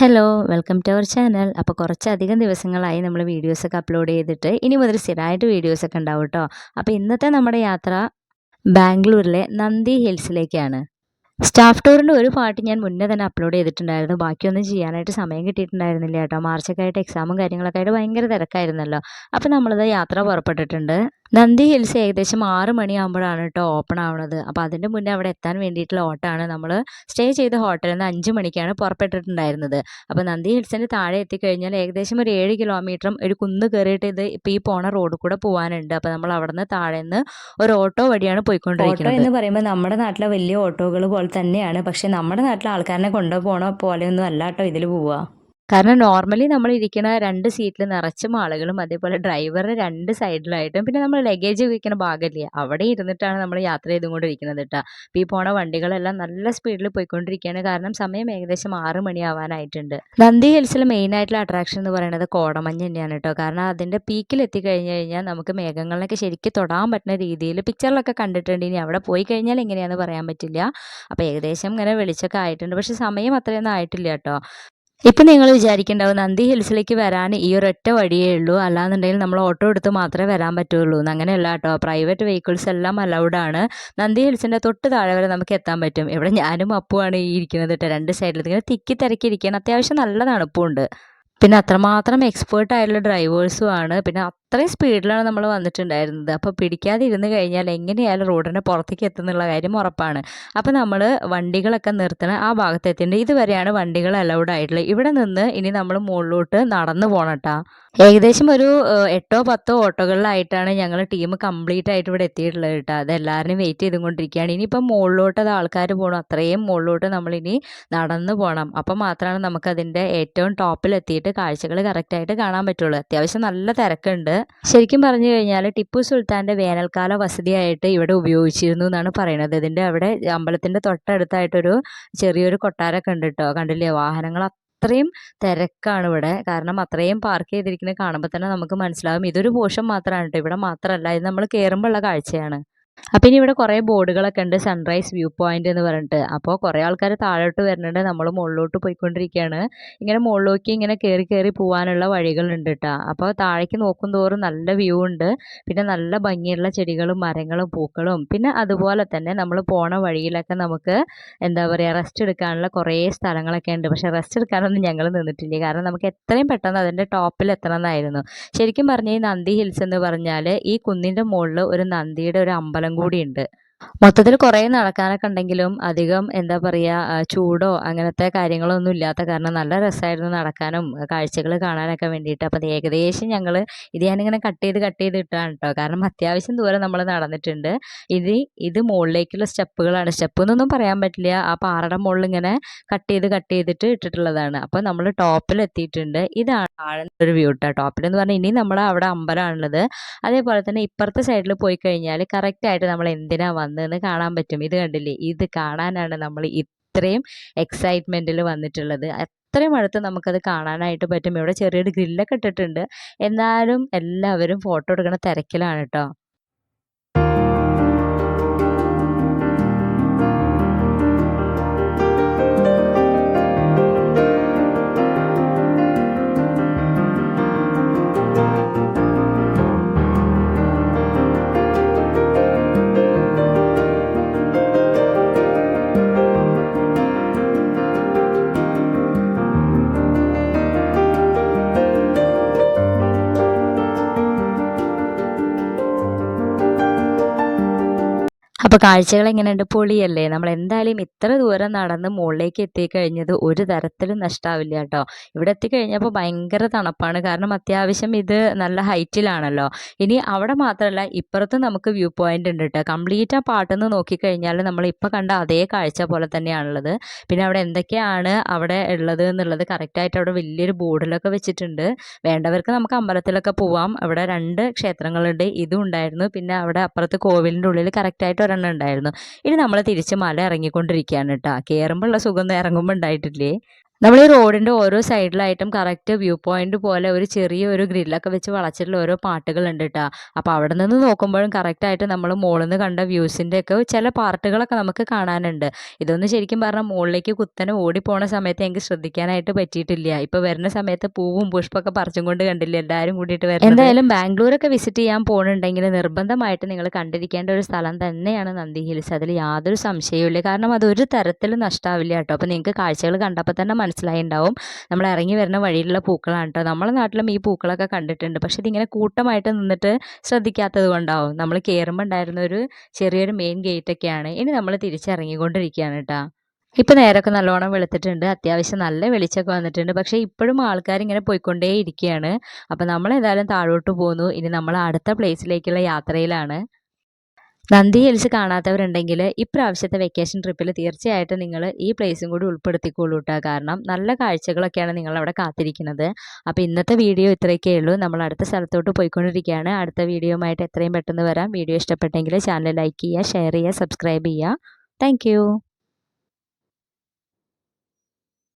Hello welcome to our channel. അപ്പോൾ കുറച്ചധികം ദിവസങ്ങളായി നമ്മൾ വീഡിയോസൊക്കെ അപ്ലോഡ് ചെയ്തിട്ട് ഇനി മുതൽ സ്ഥിരമായിട്ട് വീഡിയോസൊക്കെ ഉണ്ടാവും കേട്ടോ അപ്പോൾ ഇന്നത്തെ നമ്മുടെ യാത്ര ബാംഗ്ലൂരിലെ നന്ദി ഹിൽസിലേക്കാണ്. സ്റ്റാഫ് ടൂറിന്റെ ഒരു പാട്ട് ഞാൻ മുന്നേ തന്നെ അപ്ലോഡ് ചെയ്തിട്ടുണ്ടായിരുന്നു. ബാക്കിയൊന്നും ചെയ്യാനായിട്ട് സമയം കിട്ടിയിട്ടുണ്ടായിരുന്നില്ല കേട്ടോ മാർച്ചൊക്കെ ആയിട്ട് എക്സാമും കാര്യങ്ങളൊക്കെ ആയിട്ട് ഭയങ്കര തിരക്കായിരുന്നല്ലോ. അപ്പോൾ നമ്മളത് യാത്ര പുറപ്പെട്ടിട്ടുണ്ട്. നന്ദി ഹിൽസ് ഏകദേശം ആറ് മണിയാകുമ്പോഴാണ് കേട്ടോ ഓപ്പൺ ആവുന്നത് അപ്പോൾ അതിന്റെ മുന്നേ അവിടെ എത്താൻ വേണ്ടിയിട്ടുള്ള ഓട്ടമാണ് നമ്മൾ സ്റ്റേ ചെയ്ത ഹോട്ടലിൽ നിന്ന് അഞ്ച് മണിക്കാണ് പുറപ്പെട്ടിട്ടുണ്ടായിരുന്നത്. അപ്പോൾ നന്ദി ഹിൽസിന്റെ താഴെ എത്തിക്കഴിഞ്ഞാൽ ഏകദേശം ഒരു ഏഴ് കിലോമീറ്ററും ഒരു കുന്ന് കയറിയിട്ട് ഇത് ഇപ്പോൾ ഈ പോണ റോഡ് കൂടെ പോകാനുണ്ട് അപ്പോൾ നമ്മൾ അവിടെ നിന്ന് താഴെ നിന്ന് ഒരു ഓട്ടോ വഴിയാണ് ഓട്ടോ പോയിക്കൊണ്ടിരിക്കുന്നത്. എന്ന് പറയുമ്പോൾ നമ്മുടെ നാട്ടിലെ വലിയ ഓട്ടോകൾ പോലെ തന്നെയാണ്. പക്ഷേ നമ്മുടെ നാട്ടിലെ ആൾക്കാരനെ കൊണ്ടുപോകണ പോലെയൊന്നും അല്ല കേട്ടോ ഇതിൽ പോവുക. കാരണം നോർമലി നമ്മൾ ഇരിക്കുന്ന രണ്ട് സീറ്റിൽ നിറച്ചും ആളുകളും അതേപോലെ ഡ്രൈവറുടെ രണ്ട് സൈഡിലായിട്ടും പിന്നെ നമ്മൾ ലഗേജ് വയ്ക്കുന്ന ഭാഗമില്ലേ അവിടെ ഇരുന്നിട്ടാണ് നമ്മൾ യാത്ര ചെയ്തുകൊണ്ടിരിക്കുന്നത് കേട്ടോ അപ്പോൾ ഈ പോണ വണ്ടികളെല്ലാം നല്ല സ്പീഡിൽ പോയിക്കൊണ്ടിരിക്കുകയാണ് കാരണം സമയം ഏകദേശം ആറ് മണിയാവാനായിട്ടുണ്ട്. നന്ദി ഹിൽസിൽ മെയിൻ ആയിട്ടുള്ള അട്രാക്ഷൻ എന്ന് പറയുന്നത് കോടമഞ്ഞ് തന്നെയാണ് കേട്ടോ കാരണം അതിന്റെ പീക്കിൽ എത്തിക്കഴിഞ്ഞ് കഴിഞ്ഞാൽ നമുക്ക് മേഘങ്ങളിലൊക്കെ ശരിക്കും തൊടാൻ പറ്റുന്ന രീതിയിൽ പിക്ചറിലൊക്കെ കണ്ടിട്ടുണ്ട്. ഇനി അവിടെ പോയി കഴിഞ്ഞാൽ എങ്ങനെയാണെന്ന് പറയാൻ പറ്റില്ല. അപ്പോൾ ഏകദേശം ഇങ്ങനെ വെളിച്ചൊക്കെ ആയിട്ടുണ്ട്. പക്ഷേ സമയം അത്രയൊന്നും ആയിട്ടില്ല കേട്ടോ ഇപ്പം നിങ്ങൾ വിചാരിക്കേണ്ടാവും നന്ദി ഹിൽസിലേക്ക് വരാൻ ഈ ഒരൊറ്റ വഴിയേ ഉള്ളൂ. അല്ലാന്നുണ്ടെങ്കിൽ നമ്മൾ ഓട്ടോ എടുത്ത് മാത്രമേ വരാൻ പറ്റുള്ളൂ. അങ്ങനെയല്ല കേട്ടോ. പ്രൈവറ്റ് വെഹിക്കിൾസ് എല്ലാം അലൗഡ് ആണ്. നന്ദി ഹിൽസിന്റെ തൊട്ട് താഴെ വരെ നമുക്ക് എത്താൻ പറ്റും. ഇവിടെ ഞാനും അപ്പുമാണ് ഈ ഇരിക്കുന്നത് കേട്ടോ. രണ്ട് സൈഡിൽ ഇങ്ങനെ തിക്കി തിരക്കി ഇരിക്കുകയാണ് അത്യാവശ്യം നല്ല തണുപ്പുണ്ട് പിന്നെ അത്രമാത്രം എക്സ്പേർട്ട് ആയിട്ടുള്ള ഡ്രൈവേഴ്സും ആണ്. പിന്നെ അത്രയും സ്പീഡിലാണ് നമ്മൾ വന്നിട്ടുണ്ടായിരുന്നത്. അപ്പോൾ പിടിക്കാതെ ഇരുന്ന് കഴിഞ്ഞാൽ എങ്ങനെയായാലും റോഡിന്റെ പുറത്തേക്ക് എത്തുന്നുള്ള കാര്യം ഉറപ്പാണ്. അപ്പോൾ നമ്മൾ വണ്ടികളൊക്കെ നിർത്തണ ആ ഭാഗത്ത് എത്തിയിട്ടുണ്ട് ഇതുവരെയാണ് വണ്ടികൾ അലൗഡ് ആയിട്ടുള്ളത്. ഇവിടെ നിന്ന് ഇനി നമ്മൾ മുകളിലോട്ട് നടന്നു പോകണട്ടാ ഏകദേശം ഒരു എട്ടോ പത്തോ ഓട്ടോകളിലായിട്ടാണ് ഞങ്ങൾ ടീം കംപ്ലീറ്റ് ആയിട്ട് ഇവിടെ എത്തിയിട്ടുള്ളത് കേട്ടോ അത് എല്ലാവരും വെയിറ്റ് ചെയ്തുകൊണ്ടിരിക്കുകയാണ്. ഇനിയിപ്പം മുകളിലോട്ട് അത് ആൾക്കാർ പോകണം അത്രയും മുകളിലോട്ട് നമ്മളിനി നടന്നു പോകണം അപ്പം മാത്രമാണ് നമുക്കതിന്റെ ഏറ്റവും ടോപ്പിൽ എത്തിയിട്ട് കാഴ്ചകൾ കറക്റ്റായിട്ട് കാണാൻ പറ്റുള്ളൂ. അത്യാവശ്യം നല്ല തിരക്കുണ്ട്. ശരിക്കും പറഞ്ഞു കഴിഞ്ഞാൽ ടിപ്പു സുൽത്താന്റെ വേനൽക്കാല വസതിയായിട്ട് ഇവിടെ ഉപയോഗിച്ചിരുന്നു എന്നാണ് പറയുന്നത്. ഇതിന്റെ അവിടെ അമ്പലത്തിന്റെ തൊട്ടടുത്തായിട്ടൊരു ചെറിയൊരു കൊട്ടാരമൊക്കെ ഉണ്ട് കേട്ടോ. കണ്ടില്ലേ? വാഹനങ്ങൾ അത്രയും തിരക്കാണ് ഇവിടെ. കാരണം അത്രയും പാർക്ക് ചെയ്തിരിക്കുന്നത് കാണുമ്പോൾ തന്നെ നമുക്ക് മനസ്സിലാകും ഇതൊരു പോഷൻ മാത്രമാണ് കേട്ടോ. ഇവിടെ മാത്രമല്ല ഇത് നമ്മൾ കയറുമ്പോഴുള്ള കാഴ്ചയാണ്. അപ്പം ഇനി ഇവിടെ കുറേ ബോർഡുകളൊക്കെ ഉണ്ട്. സൺറൈസ് വ്യൂ പോയിന്റ് എന്ന് പറഞ്ഞിട്ട്. അപ്പോൾ കുറേ ആൾക്കാർ താഴോട്ട് വരുന്നുണ്ട്. നമ്മൾ മുകളിലോട്ട് പോയിക്കൊണ്ടിരിക്കുകയാണ് ഇങ്ങനെ മുകളിലേക്ക് ഇങ്ങനെ കയറി കയറി പോകാനുള്ള വഴികളുണ്ട് കേട്ടോ അപ്പോൾ താഴേക്ക് നോക്കും തോറും നല്ല വ്യൂ ഉണ്ട്. പിന്നെ നല്ല ഭംഗിയുള്ള ചെടികളും മരങ്ങളും പൂക്കളും. പിന്നെ അതുപോലെ തന്നെ നമ്മൾ പോണ വഴിയിലൊക്കെ നമുക്ക് എന്താ പറയുക റെസ്റ്റ് എടുക്കാനുള്ള കുറേ സ്ഥലങ്ങളൊക്കെ ഉണ്ട്. പക്ഷേ റെസ്റ്റ് എടുക്കാനൊന്നും ഞങ്ങൾ നിന്നിട്ടില്ല. കാരണം നമുക്ക് എത്രയും പെട്ടെന്ന് അതിന്റെ ടോപ്പിൽ എത്തണം ശരിക്കും പറഞ്ഞാൽ ഈ നന്ദി ഹിൽസ് എന്ന് പറഞ്ഞാൽ ഈ കുന്നിന്റെ മുകളിൽ ഒരു നന്ദിയുടെ ഒരു അമ്പലം കൂടിയുണ്ട്. മൊത്തത്തിൽ കുറേ നടക്കാനൊക്കെ ഉണ്ടെങ്കിലും അധികം എന്താ പറയുക ചൂടോ അങ്ങനത്തെ കാര്യങ്ങളോ ഒന്നും ഇല്ലാത്ത കാരണം നല്ല രസമായിരുന്നു നടക്കാനും കാഴ്ചകൾ കാണാനൊക്കെ വേണ്ടിയിട്ട്. അപ്പം ഏകദേശം ഞങ്ങൾ ഇത് ഞാനിങ്ങനെ കട്ട് ചെയ്ത് കട്ട് ചെയ്ത് ഇട്ടാണ് കേട്ടോ കാരണം അത്യാവശ്യം ദൂരം നമ്മൾ നടന്നിട്ടുണ്ട്. ഇത് ഇത് മുകളിലേക്കുള്ള സ്റ്റെപ്പുകളാണ്. സ്റ്റെപ്പ് എന്നൊന്നും പറയാൻ പറ്റില്ല. ആ പാറയുടെ മുകളിൽ ഇങ്ങനെ കട്ട് ചെയ്ത് കട്ട് ചെയ്തിട്ട് ഇട്ടിട്ടുള്ളതാണ്. അപ്പോൾ നമ്മൾ ടോപ്പിൽ എത്തിയിട്ടുണ്ട്. ഇതാണ് താഴത്തെ ഒരു വ്യൂ കേട്ടോ ടോപ്പിൽ എന്ന് പറഞ്ഞാൽ ഇനി നമ്മൾ അവിടെ അമ്പലമാണുള്ളത്. അതേപോലെ തന്നെ ഇപ്പുറത്തെ സൈഡിൽ പോയി കഴിഞ്ഞാൽ കറക്റ്റായിട്ട് നമ്മൾ എന്തിനാ വന്നതെന്ന് കാണാൻ പറ്റും. ഇത് കണ്ടില്ലേ? ഇത് കാണാനാണ് നമ്മൾ ഇത്രയും എക്സൈറ്റ്മെന്റിൽ വന്നിട്ടുള്ളത്. അത്രയും അടുത്ത് നമുക്കത് കാണാനായിട്ട് പറ്റും. ഇവിടെ ചെറിയൊരു ഗ്രില്ലൊക്കെ ഇട്ടിട്ടുണ്ട്. എന്നാലും എല്ലാവരും ഫോട്ടോ എടുക്കുന്ന തിരക്കിലാണ് കേട്ടോ അപ്പോൾ കാഴ്ചകൾ എങ്ങനെയുണ്ട്? പൊളിയല്ലേ? നമ്മൾ എന്തായാലും ഇത്ര ദൂരം നടന്ന് മുകളിലേക്ക് എത്തിക്കഴിഞ്ഞത് ഒരു തരത്തിലും നഷ്ടാവില്ല കേട്ടോ. ഇവിടെ എത്തിക്കഴിഞ്ഞപ്പോൾ ഭയങ്കര തണുപ്പാണ്. കാരണം അത്യാവശ്യം ഇത് നല്ല ഹൈറ്റിലാണല്ലോ. ഇനി അവിടെ മാത്രമല്ല ഇപ്പുറത്ത് നമുക്ക് വ്യൂ പോയിന്റ് ഉണ്ട് കേട്ടോ. കംപ്ലീറ്റ് ആ പാട്ടെന്ന് നോക്കിക്കഴിഞ്ഞാൽ നമ്മൾ ഇപ്പോൾ കണ്ട അതേ കാഴ്ച പോലെ തന്നെയാണുള്ളത്. പിന്നെ അവിടെ എന്തൊക്കെയാണ് അവിടെ ഉള്ളത് എന്നുള്ളത് കറക്റ്റായിട്ട് അവിടെ വലിയൊരു ബോർഡിലൊക്കെ വെച്ചിട്ടുണ്ട്. വേണ്ടവർക്ക് നമുക്ക് അമ്പലത്തിലൊക്കെ പോവാം. അവിടെ രണ്ട് ക്ഷേത്രങ്ങളുണ്ട്. ഇതും ഉണ്ടായിരുന്നു. പിന്നെ അവിടെ അപ്പുറത്ത് കോവിലിന്റെ ഉള്ളിൽ കറക്റ്റായിട്ട് ഒരെണ്ണം ഉണ്ടായിരുന്നു. ഇനി നമ്മൾ തിരിച്ച് മല ഇറങ്ങിക്കൊണ്ടിരിക്കുകയാണ് കേട്ടോ കയറുമ്പോഴുള്ള സുഖമൊന്നും ഇറങ്ങുമ്പോൾ ഉണ്ടായിട്ടില്ലേ? നമ്മൾ ഈ റോഡിന്റെ ഓരോ സൈഡിലായിട്ടും കറക്റ്റ് വ്യൂ പോയിന്റ് പോലെ ഒരു ചെറിയ ഒരു ഗ്രില്ലൊക്കെ വെച്ച് വളച്ചിട്ടുള്ള ഓരോ പാട്ടുകളുണ്ട് കേട്ടോ അപ്പോൾ അവിടെ നിന്ന് നോക്കുമ്പോഴും കറക്റ്റായിട്ട് നമ്മൾ മുകളിൽ നിന്ന് കണ്ട വ്യൂസിന്റെ ഒക്കെ ചില പാർട്ടുകളൊക്കെ നമുക്ക് കാണാനുണ്ട്. ഇതൊന്നും ശരിക്കും പറഞ്ഞാൽ മുകളിലേക്ക് കുത്തനെ ഓടിപ്പോണ സമയത്ത് എനിക്ക് ശ്രദ്ധിക്കാനായിട്ട് പറ്റിയിട്ടില്ല. ഇപ്പോൾ വരുന്ന സമയത്ത് പൂവും പുഷ്പമൊക്കെ പറിച്ചും കൊണ്ട് കണ്ടില്ല എല്ലാവരും കൂടിയിട്ട് വരുന്നത്? എന്തായാലും ബാംഗ്ലൂരൊക്കെ വിസിറ്റ് ചെയ്യാൻ പോകുന്നുണ്ടെങ്കിൽ നിർബന്ധമായിട്ട് നിങ്ങൾ കണ്ടിരിക്കേണ്ട ഒരു സ്ഥലം തന്നെയാണ് നന്ദി ഹിൽസ്. അതിൽ യാതൊരു സംശയവും ഇല്ല കാരണം അത് ഒരു തരത്തിലും നഷ്ടാവില്ല കേട്ടോ അപ്പോൾ നിങ്ങൾക്ക് കാഴ്ചകൾ കണ്ടപ്പോൾ തന്നെ മനസ്സിലായിണ്ടാവും. നമ്മൾ ഇറങ്ങി വരുന്ന വഴിയിലുള്ള പൂക്കളാണ് കേട്ടോ നമ്മളെ നാട്ടിലും ഈ പൂക്കളൊക്കെ കണ്ടിട്ടുണ്ട്. പക്ഷേ ഇതിങ്ങനെ കൂട്ടമായിട്ട് നിന്നിട്ട് ശ്രദ്ധിക്കാത്തത് കൊണ്ടാവും. നമ്മൾ കയറുമ്പോൾ ഉണ്ടായിരുന്ന ഒരു ചെറിയൊരു മെയിൻ ഗേറ്റൊക്കെയാണ് ഇനി നമ്മൾ തിരിച്ചിറങ്ങിക്കൊണ്ടിരിക്കുകയാണ് കേട്ടോ ഇപ്പോൾ നേരമൊക്കെ നല്ലോണം വെളുത്തിട്ടുണ്ട്. അത്യാവശ്യം നല്ല വെളിച്ചൊക്കെ വന്നിട്ടുണ്ട്. പക്ഷേ ഇപ്പോഴും ആൾക്കാർ ഇങ്ങനെ പോയിക്കൊണ്ടേ ഇരിക്കുകയാണ് അപ്പോൾ നമ്മൾ ഏതായാലും താഴോട്ട് പോന്നു. ഇനി നമ്മൾ അടുത്ത പ്ലേസിലേക്കുള്ള യാത്രയിലാണ്. നന്ദി ഹിൽസ് കാണാത്തവരുണ്ടെങ്കിൽ ഇപ്രാവശ്യത്തെ വെക്കേഷൻ ട്രിപ്പിൽ തീർച്ചയായിട്ടും നിങ്ങൾ ഈ പ്ലേസും കൂടി ഉൾപ്പെടുത്തിക്കോളൂ കേട്ടോ കാരണം നല്ല കാഴ്ചകളൊക്കെയാണ് നിങ്ങളവിടെ കാത്തിരിക്കുന്നത്. അപ്പോൾ ഇന്നത്തെ വീഡിയോ ഇത്രയൊക്കെ ഉള്ളൂ. നമ്മൾ അടുത്ത സ്ഥലത്തോട്ട് പോയിക്കൊണ്ടിരിക്കുകയാണ്. അടുത്ത വീഡിയോയുമായിട്ട് എത്രയും പെട്ടെന്ന് വരാം. വീഡിയോ ഇഷ്ടപ്പെട്ടെങ്കിൽ ചാനൽ ലൈക്ക് ചെയ്യുക ഷെയർ ചെയ്യുക സബ്സ്ക്രൈബ് ചെയ്യുക. താങ്ക്